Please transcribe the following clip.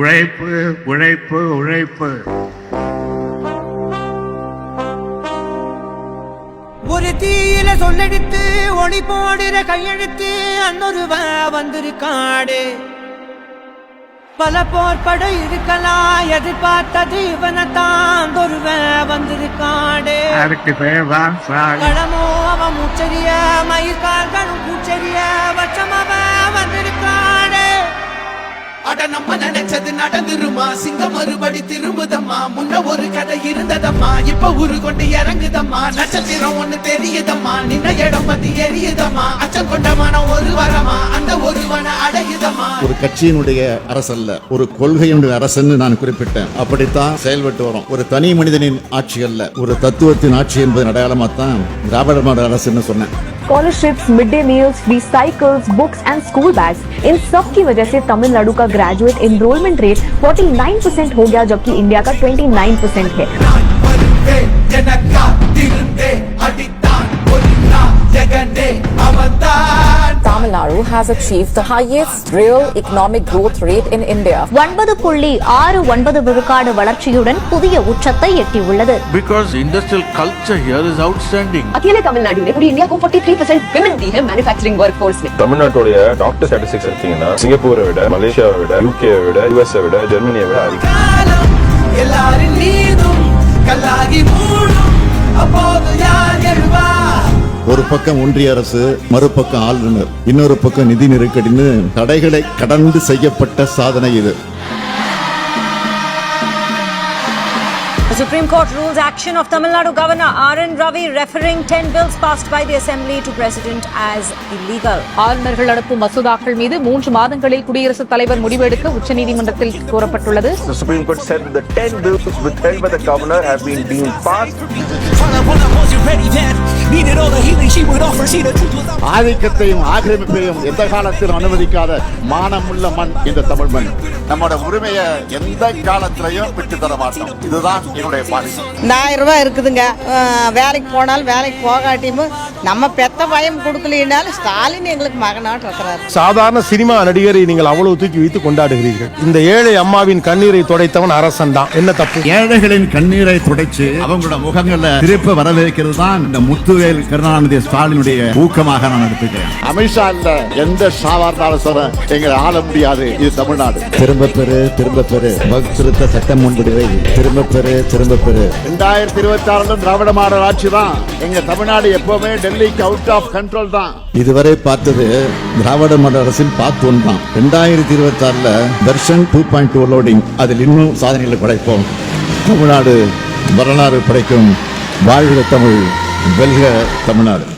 உழைப்பு உழைப்பு உழைப்பு. ஒரு தீயில சொல்லெடுத்து ஒளி போடுற கையெழுத்து அன்னொருவ வந்திருக்காடு பல போர்பட இருக்கலாம் எதிர்பார்த்தது இவனைத்தான் ஒருவ வந்திருக்காடு பேர் தான் களமோ அவன் மூச்சரிய மயிர்கால்களும் பூச்சரிய வச்சம் அவன் வந்திருக்காடு அட நம்ம நினைச்சது நடந்துருமா? சிங்கம் மறுபடி திரும்புதம்மா? முன்ன ஒரு கதை இருந்ததம்மா? இப்ப உரு கொண்டு இறங்குதம்மா? நட்சத்திரம் ஒண்ணு தெரியுதம்மா? நின்ன இடம் பத்தி எரியுதம்மா? அச்சம் கொண்டமான ஒரு வரமா? அந்த ஒருவனை அடையுதம்மா? ஒரு கட்சியினுடைய அரசல்ல ஒரு கொள்கையினுடைய அரசன்னு நான் குறிப்பிட்டேன். அப்படித்தான் செயல்பட்டு வரும். ஒரு தனி மனிதனின் ஆட்சி அல்ல ஒரு தத்துவத்தின் ஆட்சி என்பதன் அடையாளமா தான் திராவிட மாடல் அரசுன்னு சொன்னேன். Scholarships mid day meals free cycles books and school bags इन सब की वजह से तमिलनाडु का ग्रेजुएट एनरोलमेंट रेट 49 परसेंट हो गया, जबकि इंडिया का 29 परसेंट है। Tamil has achieved the highest real economic growth rate in India. ஒன்பது புள்ளி ஆறு ஒன்பது விழுக்காடு வளர்ச்சியுடன் புதிய உச்சத்தை எட்டியுள்ளது Because industrial culture here is outstanding. அகில தமிழ்நாடு இப்படி இந்தியாவுக்கு ஃபார்ட்டி த்ரீ பர்சன்ட் விமன் தீக மேனுஃபேக்சரிங் ஒர்க் ஃபோர்ஸ் தமிழ்நாட்டுடைய டாக்டர் ஸ்டாட்டிஸ்டிக்ஸ் எடுத்தீங்கன்னா சிங்கப்பூரை விட மலேசியாவை விட யூகே விட யூஎஸ்ஏ விட ஜெர்மனியை விட எல்லாரும் நீதும் கல்லாரி ஒரு பக்கம் ஒன்றிய அரசு மறுபக்கம் ஆளுநர் இன்னொரு பக்கம் நிதி நெருக்கடின்னு தடைகளை கடந்து செய்யப்பட்ட சாதனை இது The Supreme Court rules action of Tamil Nadu Governor R.N. Ravi referring 10 bills passed by the Assembly to President as illegal. ஆளுநர்கள் அனுப்பும் மசோதாக்கள் மீது மூன்று மாதங்களில் குடியரசுத் தலைவர் முடிவெடுக்க உச்சநீதிமன்றத்தில் கூறப்பட்டுள்ளது The Supreme Court said that the 10 bills withheld by the governor have been deemed passed. ஆதிக்கத்தையும் ஆக்கிரமிப்பையும் எந்த காலத்திலும் அனுமதிக்காத மானமுள்ள மண் இந்த தமிழ் மண். நம்மோட உரிமையை எந்த காலத்திலையும் விட்டு தர மாட்டோம். இதுதான் என்னுடைய பாலிசி ஆயிரம் ரூபாய் இருக்குதுங்க வேலைக்கு போனாலும் வேலைக்கு போகாட்டியும் நம்ம பெத்த பயம் கொடுக்கலினாலும் ஸ்டாலின் எங்களுக்கு மகனாட்டு இருக்கிறாரு. சாதாரண சினிமா நடிகரை நீங்கள் அவ்வளவு தூக்கி வைத்து கொண்டாடுகிறீர்கள். இந்த ஏழை அம்மாவின் கண்ணீரை துடைத்தவன் அரசன் தான். என்ன தப்பு? ஏழைகளின் கண்ணீரை துடைச்சு அவங்களோட முகங்களை திருப்ப வரவேற்கிறது தான் இந்த முத்துவேல் கருணாநிதி ஸ்டாலினுடைய ஊக்கமாக நான் எடுத்துக்கிறேன். அமித்ஷா இல்ல எந்த சாவார்னாலும் சொல்ற எங்களை ஆள முடியாது இது தமிழ்நாடு. திரும்ப பெறு திரும்ப பெறு. வகுத்திருத்த சட்டம் முன்வடிவை திரும்ப பெறு திரும்ப பெறு. ரெண்டாயிரத்தி இருபத்தி ஆறுல திராவிட மாடல் ஆட்சி தான் எங்க தமிழ்நாடு எப்பவுமே டெல்லிக்கு அவுட் ஆஃப் கண்ட்ரோல் தான். இதுவரை பார்த்தது திராவிட மாடல் அரசின் பார்ட் ஒன் தான். ரெண்டாயிரத்தி இருபத்தி ஆறுல version two point two loading அதில் இன்னும் சாதனைகளை படைப்போம். தமிழ்நாடு வரலாறு படைக்கும் வாழ்க தமிழ். வெல்க தமிழ்நாடு.